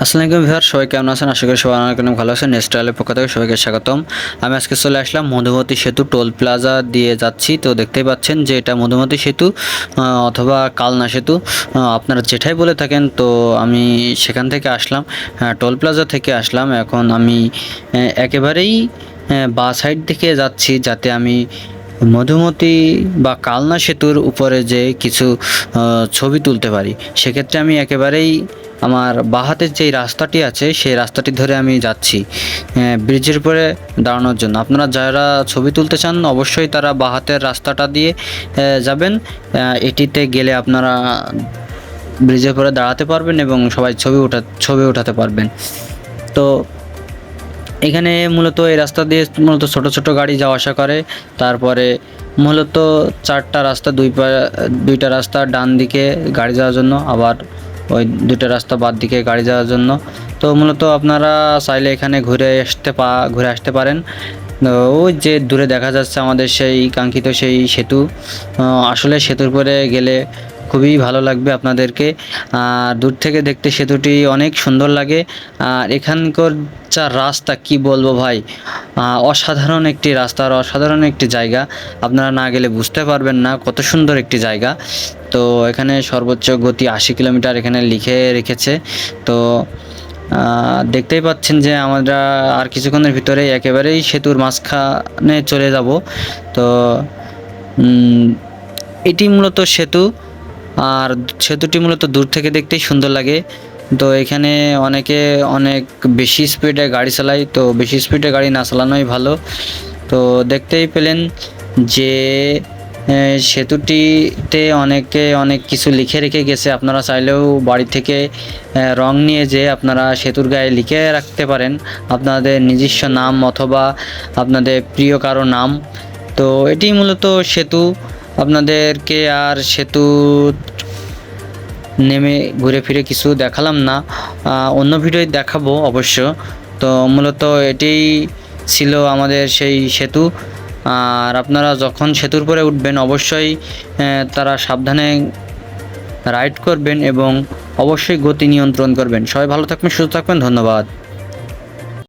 আসসালামু ভিউয়ার সবাই কেমন আছেন? আশা করি সবাই অনেক অনেক ভালো আছেন। নেস্টাইলের পক্ষ থেকে সবাইকে স্বাগতম। আমি আজকে চলে আসলাম মধুমতি সেতু টোল প্লাজা দিয়ে যাচ্ছি। তো দেখতেই পাচ্ছেন যে এটা মধুমতি সেতু অথবা কালনা সেতু। আপনারা যেটাই বলে থাকেন, তো আমি সেখান থেকে আসলাম। টোল প্লাজা থেকে আসলাম। এখন আমি একেবারেই বা সাইড থেকে যাচ্ছি যাতে আমি মধুমতি বা কালনা সেতুর উপরে যে কিছু ছবি তুলতে পারি। সেক্ষেত্রে আমি একেবারেই আমার বাহাতের যেই রাস্তাটি আছে, সেই রাস্তাটি ধরে আমি যাচ্ছি। ব্রিজের উপরে দাঁড়ানোর জন্য। আপনারা যারা ছবি তুলতে চান, অবশ্যই তারা বাহাতের রাস্তাটা দিয়ে যাবেন। এটিতে গেলে আপনারা ব্রিজের উপরে দাঁড়াতে পারবেন এবং সবাই ছবি ওঠা, ছবি ওঠাতে পারবেন। তো এখানে মূলত এই রাস্তা দিয়ে মূলত ছোট ছোট গাড়ি যাওয়া আসা করে। তারপরে মূলত চারটা রাস্তা, দুই দুইটা রাস্তা ডান দিকে গাড়ি যাওয়ার জন্য। আবার ওই দুটো রাস্তা বাদ দিকে গাড়ি যাওয়ার জন্য। তো মূলত আপনারা চাইলে এখানে ঘুরে আসতে পা, ঘুরে আসতে পারেন। ওই যে দূরে দেখা যাচ্ছে আমাদের সেই কাঙ্ক্ষিত সেই সেতু আসলে সেতুর উপরে গেলে খুবই ভালো লাগবে আপনাদেরকে। আর দূর থেকে দেখতে সেতুটি অনেক সুন্দর লাগে। আর এখানকার যা রাস্তা, কি বলব ভাই? অসাধারণ একটি রাস্তা আর অসাধারণ একটি জায়গা। আপনারা না গেলে বুঝতে পারবেন না কত সুন্দর একটি জায়গা। তো এখানে সর্বোচ্চ গতি আশি কিলোমিটার এখানে লিখে রেখেছে। তো দেখতেই পাচ্ছেন যে আমরা আর কিছুক্ষণের ভিতরেই একেবারেই সেতুর মাঝখানে চলে যাব। তো এটি মূলত সেতু। আর সেতুটি মূলত দূর থেকে দেখতেই সুন্দর লাগে। তো এখানে অনেকে অনেক বেশি স্পিডে গাড়ি চালায়, তো বেশি স্পিডে গাড়ি না চালানোই ভালো। তো দেখতেই পেলেন যে সেতুটিতে অনেকে অনেক কিছু লিখে রেখে গেছে। আপনারা চাইলেও বাড়ি থেকে রং নিয়ে যে আপনারা সেতুর গায়ে লিখে রাখতে পারেন। আপনাদের নিজস্ব নাম অথবা আপনাদের প্রিয় কারও নাম। তো এটি মূলত সেতু। আপনাদেরকে আর সেতু নেমে ঘুরে ফিরে কিছু দেখালাম না। অন্য ভিডিওয় দেখাবো অবশ্য। তো মূলত এটি ছিল আমাদের সেই সেতু। আর আপনারা যখন সেতুর পরে উঠবেন, অবশ্যই তারা সাবধানে রাইড করবেন এবং অবশ্যই গতি নিয়ন্ত্রণ করবেন। সবাই ভালো থাকবেন, সুস্থ থাকবেন, ধন্যবাদ।